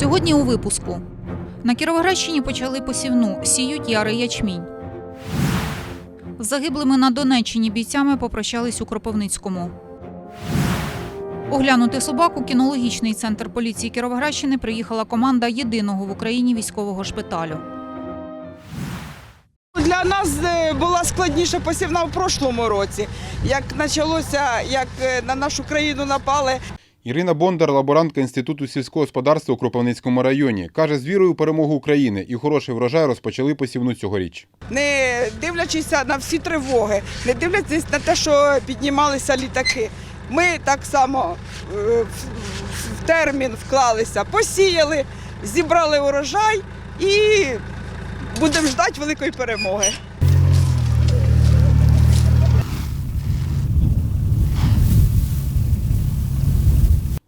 Сьогодні у випуску. На Кіровоградщині почали посівну, сіють ярий ячмінь. Загиблими на Донеччині бійцями попрощались у Кропивницькому. Оглянути собаку кінологічний центр поліції Кіровоградщини приїхала команда єдиного в Україні військового шпиталю. Для нас е, була складніша посівна в прошлому році. Як почалося, як е, на нашу країну напали, Ірина Бондар, лаборантка Інституту сільського господарства у Кропивницькому районі, каже, з вірою у перемогу України і хороший врожай розпочали посівну цьогоріч. не дивлячись на всі тривоги, не дивлячись на те, що піднімалися літаки. Ми так само е, в- в термін вклалися, посіяли, зібрали урожай і будемо ждати великої перемоги.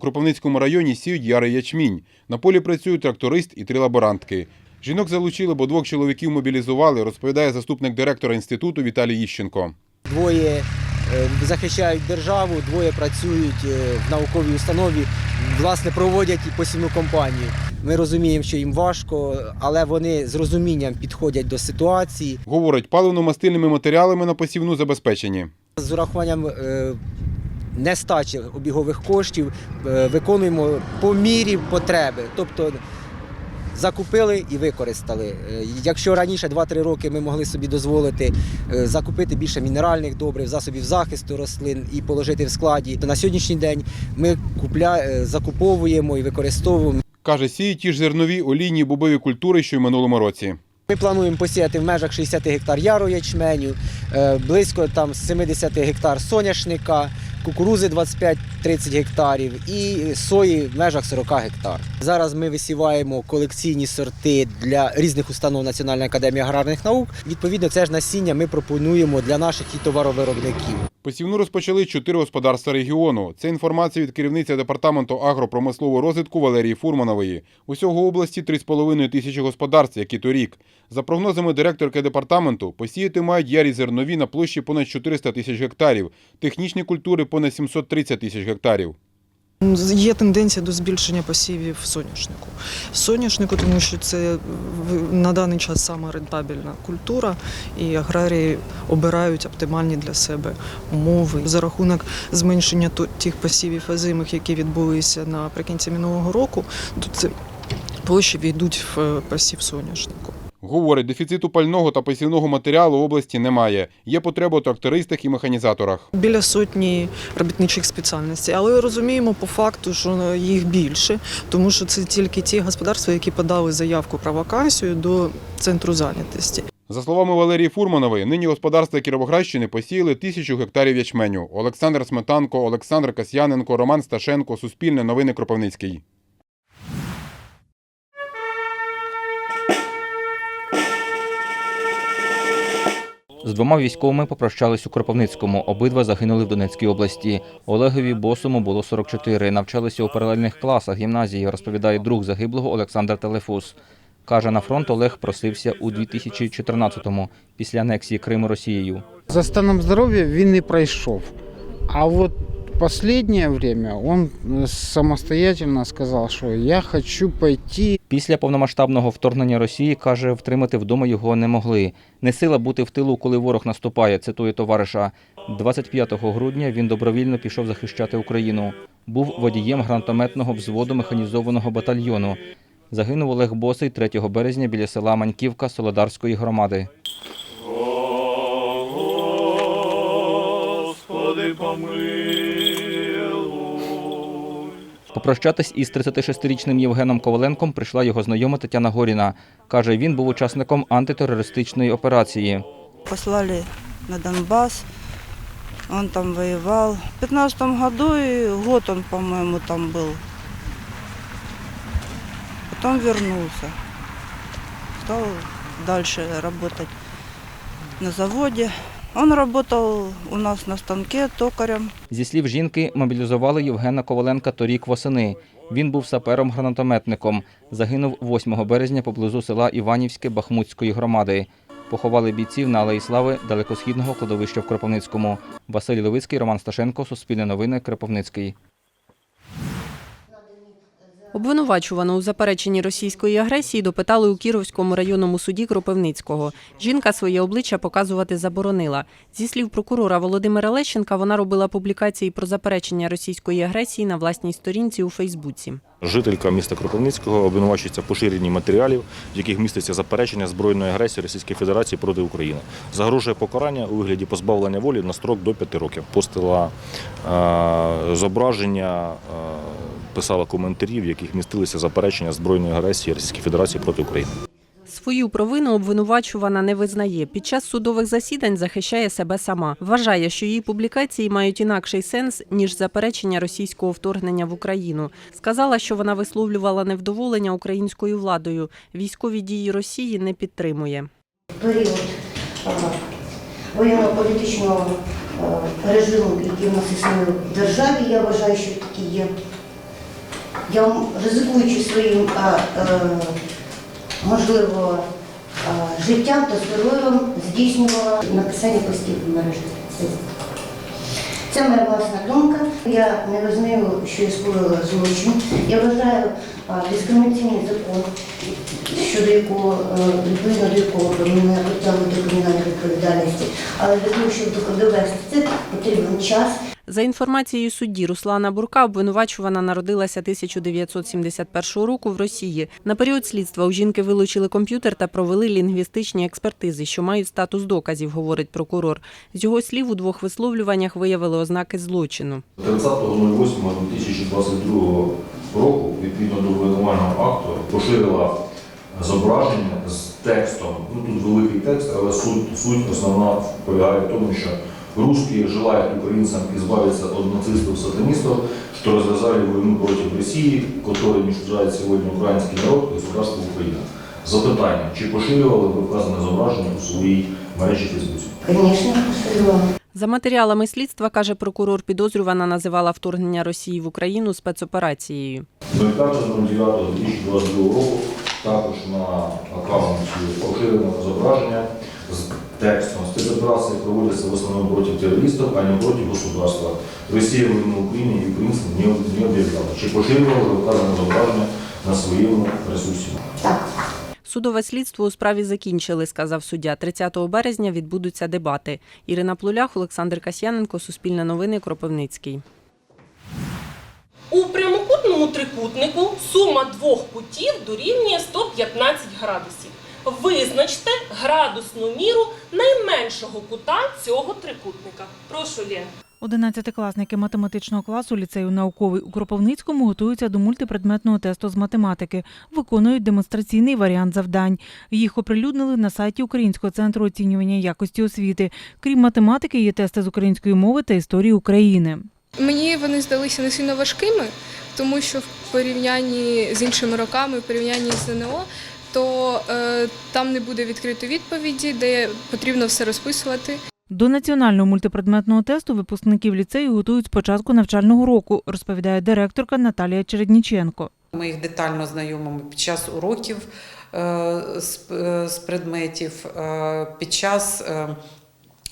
Кропивницькому районі сіють ярий ячмінь. На полі працюють тракторист і три лаборантки. Жінок залучили, бо двох чоловіків мобілізували, розповідає заступник директора інституту Віталій Іщенко. Двоє е, захищають державу, двоє працюють е, в науковій установі, власне, проводять і посівну кампанію. Ми розуміємо, що їм важко, але вони з розумінням підходять до ситуації. Говорить, паливно-мастильними матеріалами на посівну забезпечені. З урахуванням е, нестачі обігових коштів е, виконуємо по мірі потреби. Тобто закупили і використали. Е, Якщо раніше 2-3 роки ми могли собі дозволити е, закупити більше мінеральних добрив, засобів захисту рослин і положити в складі, то на сьогоднішній день ми купля... закуповуємо і використовуємо. Каже, сіють ті ж зернові, олійні, бобові культури, що й в минулому році. Ми плануємо посіяти в межах 60 гектар яру ячменю, близько там 70 гектар соняшника, кукурузи 25-30 гектарів і сої в межах 40 гектар. Зараз ми висіваємо колекційні сорти для різних установ Національної академії аграрних наук. Відповідно, це ж насіння ми пропонуємо для наших і товаровиробників. Посівну розпочали чотири господарства регіону. Це інформація від керівниці департаменту агропромислового розвитку Валерії Фурманової. Усього області 3,5 тисячі господарств, як і торік. За прогнозами директорки департаменту, посіяти мають ярі зернові на площі понад 400 тисяч гектарів, технічні культури понад 730 тисяч гектарів. Є тенденція до збільшення посівів соняшнику. Соняшнику, тому що це на даний час сама рентабельна культура, і аграрії обирають оптимальні для себе умови. За рахунок зменшення тих посівів озимих, які відбулися наприкінці минулого року, то це площі війдуть в е, посів соняшнику. Говорить, дефіциту пального та посівного матеріалу в області немає. Є потреба у трактористах і механізаторах. Біля сотні робітничих спеціальностей, але розуміємо по факту, що їх більше, тому що це тільки ті господарства, які подали заявку про вакансію до центру зайнятості. За словами Валерії Фурманової, нині господарства Кіровоградщини посіяли тисячу гектарів ячменю. Олександр Сметанко, Олександр Касьяненко, Роман Сташенко, Суспільне новини Кропивницький. З двома військовими попрощались у Кропивницькому. Обидва загинули в Донецькій області. Олегові Босому було 44. Навчалися у паралельних класах гімназії, розповідає друг загиблого Олександр Телефус. Каже, на фронт Олег просився у 2014-му, після анексії Криму Росією. За станом здоров'я він не пройшов. А от последнее время он э, самостоятельно сказал, что я хочу пойти Після повномасштабного вторгнення Росії, каже, втримати вдома його не могли. Не сила бути в тилу, коли ворог наступає, цитує товариша. 25 грудня він добровільно пішов захищати Україну. Був водієм гранатометного взводу механізованого батальйону. Загинув Олег Босий 3 березня біля села Маньківка Солодарської громади. Попрощатись із 36-річним Євгеном Коваленком прийшла його знайома Тетяна Горіна. Каже, він був учасником антитерористичної операції. послали на Донбасс. Он там воевал. В 15 году и год он, по-моему, там был. Потом вернулся. Стал дальше работать на заводе. Он работал у нас на станке токарем. Зі слів жінки, мобілізували Євгена Коваленка торік восени. Він був сапером-гранатометником. Загинув 8 березня поблизу села Іванівське Бахмутської громади. Поховали бійців на Алеї Слави далекосхідного кладовища в Кропивницькому. Василь Левицький, Роман Сташенко, Суспільне новини, Кропивницький. Обвинувачувану у запереченні російської агресії допитали у Кіровському районному суді Кропивницького. Жінка своє обличчя показувати заборонила. Зі слів прокурора Володимира Лещенка, вона робила публікації про заперечення російської агресії на власній сторінці у Фейсбуці. Жителька міста Кропивницького обвинувачується в поширенні матеріалів, в яких міститься заперечення збройної агресії Російської Федерації проти України. Загрожує покарання у вигляді позбавлення волі на строк до 5 років. Постила е, зображення, е, писала коментарі, в яких містилися заперечення збройної агресії Російської Федерації проти України. Свою провину обвинувачувана не визнає. Під час судових засідань захищає себе сама. Вважає, що її публікації мають інакший сенс ніж заперечення російського вторгнення в Україну. Сказала, що вона висловлювала невдоволення українською владою. Військові дії Росії не підтримує. період а, воєнно-політичного режиму, який у нас існує в державі, я вважаю, що такі є. Я м- ризикуючи своїм, а, е, можливо, а, життям та здоров'ям, здійснювала написання постів в мережі. Це- моя власна думка. Я не визнаю, що я скоїла злочин. Я вважаю а, дискримінаційний закон, щодо якого е, відповідно до якого мене притягнути кримінальної відповідальності. Але для того, щоб довести це, потрібен час. За інформацією судді Руслана Бурка, обвинувачувана народилася 1971 року в Росії. На період слідства у жінки вилучили комп'ютер та провели лінгвістичні експертизи, що мають статус доказів, говорить прокурор. З його слів, у двох висловлюваннях виявили ознаки злочину. 30.08.2022 року, відповідно до обвинувального акту, поширила зображення з текстом. Ну тут великий текст, але суть, суть основна полягає в тому, що русские желают украинцам избавиться от нацистов-сатанистов, что развязали войну против России, которой уничтожает сегодня украинский народ и государство Украина. Запитання, чи поширювали ви вказане зображення у своїй мережі Фейсбуці? Звісно, посилювала. За матеріалами слідства, каже прокурор, підозрювана називала вторгнення Росії в Україну спецоперацією. 05.09.2022 року також на аккаунті поширено зображення текстом «Спецоперації проводяться в основному проти терористів, а не проти государства. Росія війну в Україні і українців не, не об'являла. Чи поширювали вказане зображення на своєму ресурсі? Так. Судове слідство у справі закінчили, сказав суддя. 30 березня відбудуться дебати. Ірина Плулях, Олександр Касьяненко, Суспільне новини, Кропивницький. У прямокутному трикутнику сума двох кутів дорівнює 115 градусів. Визначте градусну міру найменшого кута цього трикутника. Прошу, Лєн. Одинадцятикласники математичного класу ліцею науковий у Кропивницькому готуються до мультипредметного тесту з математики, виконують демонстраційний варіант завдань. Їх оприлюднили на сайті Українського центру оцінювання якості освіти. Крім математики, є тести з української мови та історії України. Мені вони здалися не сильно важкими, тому що в порівнянні з іншими роками, в порівнянні з ЗНО, то е, там не буде відкритої відповіді, де потрібно все розписувати. До національного мультипредметного тесту випускників ліцею готують з початку навчального року, розповідає директорка Наталія Чередніченко. Ми їх детально знайомимо під час уроків е, з, е, з предметів, е, під час е,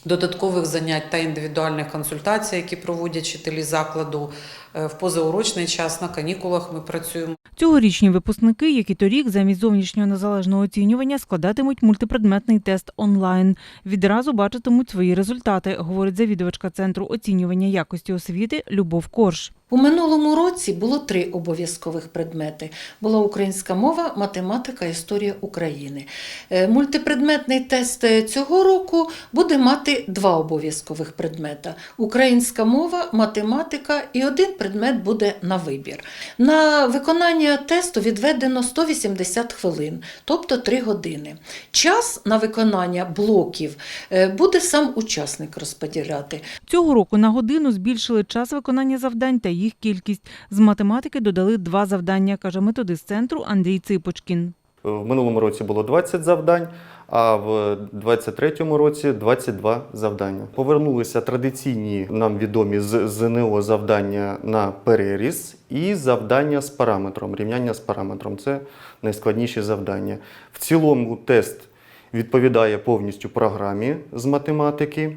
додаткових занять та індивідуальних консультацій, які проводять вчителі закладу. Е, В позаурочний час на канікулах ми працюємо. Цьогорічні випускники, які торік, замість зовнішнього незалежного оцінювання складатимуть мультипредметний тест онлайн. Відразу бачитимуть свої результати, говорить завідувачка центру оцінювання якості освіти Любов Корж. У минулому році було три обов'язкових предмети: була українська мова, математика, історія України. Е, Мультипредметний тест е, цього року буде мати два обов'язкових предмета: українська мова, математика і один предмет буде на вибір. На виконання тесту відведено 180 хвилин, тобто 3 години. Час на виконання блоків е, буде сам учасник розподіляти. Цього року на годину збільшили час виконання завдань та їх кількість. З математики додали два завдання, каже методист центру Андрій Ципочкін. В минулому році було 20 завдань, а в 2023 році 22 завдання. Повернулися традиційні нам відомі з ЗНО завдання на переріз і завдання з параметром, рівняння з параметром. Це найскладніші завдання. В цілому тест відповідає повністю програмі з математики.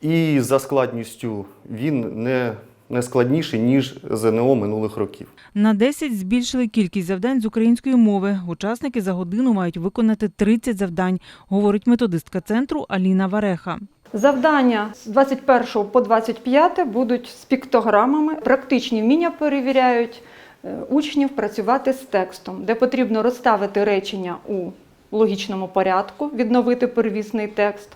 І за складністю він не не складніший, ніж ЗНО минулих років. На 10 збільшили кількість завдань з української мови. Учасники за годину мають виконати 30 завдань, говорить методистка центру Аліна Вареха. Завдання з 21 по 25 будуть з піктограмами. Практичні вміння перевіряють е, учнів працювати з текстом, де потрібно розставити речення у логічному порядку, відновити первісний текст.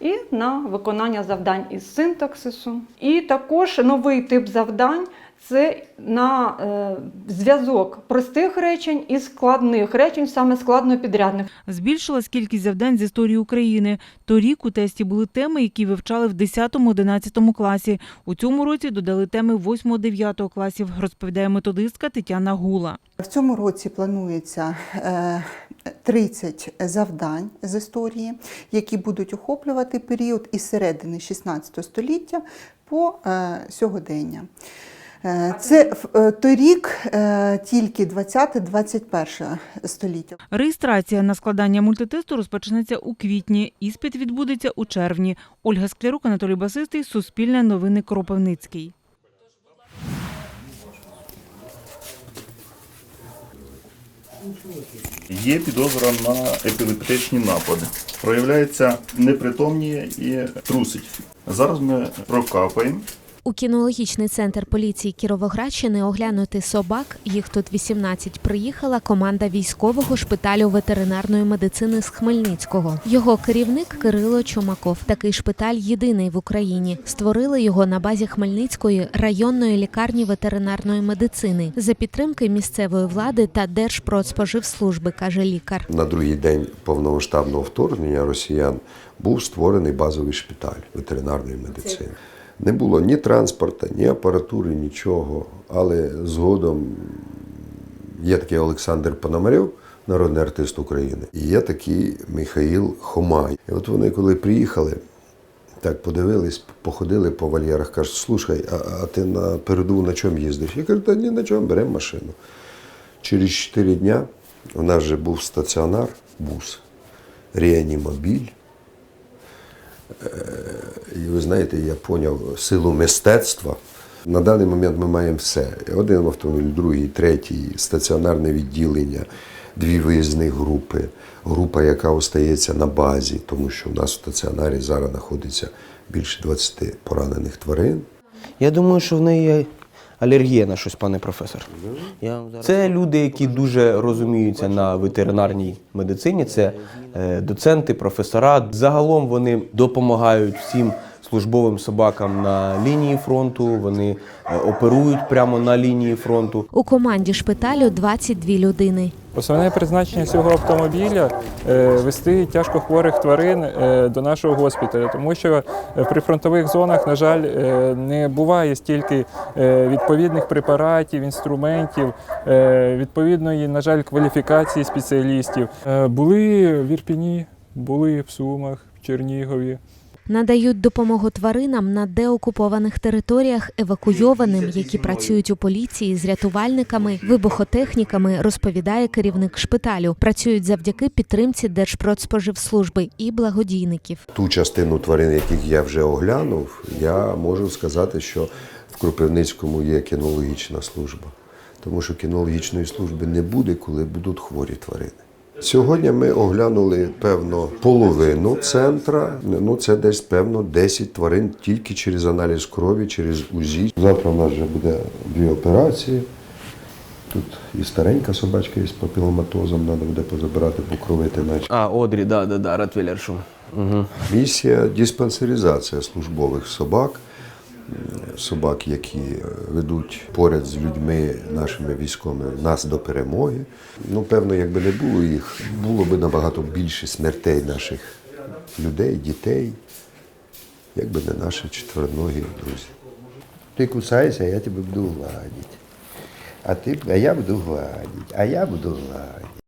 І на виконання завдань із синтаксису. І також новий тип завдань це на е, зв'язок простих речень і складних речень, саме складнопідрядних. Збільшилась кількість завдань з історії України. Торік у тесті були теми, які вивчали в 10-11 класі. У цьому році додали теми 8-9 класів, розповідає методистка Тетяна Гула. В цьому році планується е, 30 завдань з історії, які будуть охоплювати період із середини 16 століття по е, сьогодення. Е, Це е, торік е, тільки 20-21 століття. Реєстрація на складання мультитесту розпочнеться у квітні. Іспит відбудеться у червні. Ольга Склярук, Анатолій Басистий, Суспільне новини Кропивницький. Є підозра на епілептичні напади. Проявляється непритомніє і трусить. Зараз ми прокапаємо. У кінологічний центр поліції Кіровоградщини оглянути собак, їх тут 18, приїхала команда військового шпиталю ветеринарної медицини з Хмельницького. Його керівник Кирило Чумаков. Такий шпиталь єдиний в Україні. Створили його на базі Хмельницької районної лікарні ветеринарної медицини за підтримки місцевої влади та Держпродспоживслужби, каже лікар. На другий день повномасштабного вторгнення росіян був створений базовий шпиталь ветеринарної медицини. Не було ні транспорту, ні апаратури, нічого. Але згодом є такий Олександр Пономарьов, народний артист України, і є такий Михаїл Хомай. І от вони, коли приїхали, так подивились, походили по вольєрах, кажуть, слухай, а, а ти на передову на чому їздиш? Я кажу, та ні на чому, беремо машину. Через 4 дня у нас вже був стаціонар, бус, реанімобіль. Е, І ви знаєте, я поняв силу мистецтва. На даний момент ми маємо все. Один автомобіль, другий, третій, стаціонарне відділення, дві виїзні групи, група, яка остається на базі, тому що в нас в стаціонарі зараз знаходиться більше 20 поранених тварин. Я думаю, що в неї алергія на щось, пане професор. Це люди, які дуже розуміються на ветеринарній медицині. Це е, доценти, професора. Загалом вони допомагають всім службовим собакам на лінії фронту. Вони е, оперують прямо на лінії фронту. У команді шпиталю 22 людини. Основне призначення цього автомобіля е, вести тяжкохворих тварин е, до нашого госпіталю, тому що е, в прифронтових зонах, на жаль, е, не буває стільки е, відповідних препаратів, інструментів, е, відповідної, на жаль, кваліфікації спеціалістів. Е, Були в Ірпіні, були в Сумах, в Чернігові. Надають допомогу тваринам на деокупованих територіях, евакуйованим, які працюють у поліції з рятувальниками, вибухотехніками, розповідає керівник шпиталю. Працюють завдяки підтримці Держпродспоживслужби і благодійників. Ту частину тварин, яких я вже оглянув, я можу сказати, що в Кропивницькому є кінологічна служба. Тому що кінологічної служби не буде, коли будуть хворі тварини. Сьогодні ми оглянули певно половину центра. Ну це десь певно 10 тварин тільки через аналіз крові, через УЗІ. Завтра у нас вже буде дві операції. Тут і старенька собачка із папіломатозом, треба буде позабирати, покровити наче. А, Одрі, да, да, да, Ротвейлершу. Угу. Місія диспансеризація службових собак, собак, які ведуть поряд з людьми, нашими військовими, нас до перемоги. Ну, певно, якби не було їх, було б набагато більше смертей наших людей, дітей, якби не наші четвероногі друзі. Ти кусайся, я тебе буду гладити. А ти, а я буду гладити, а я буду гладити.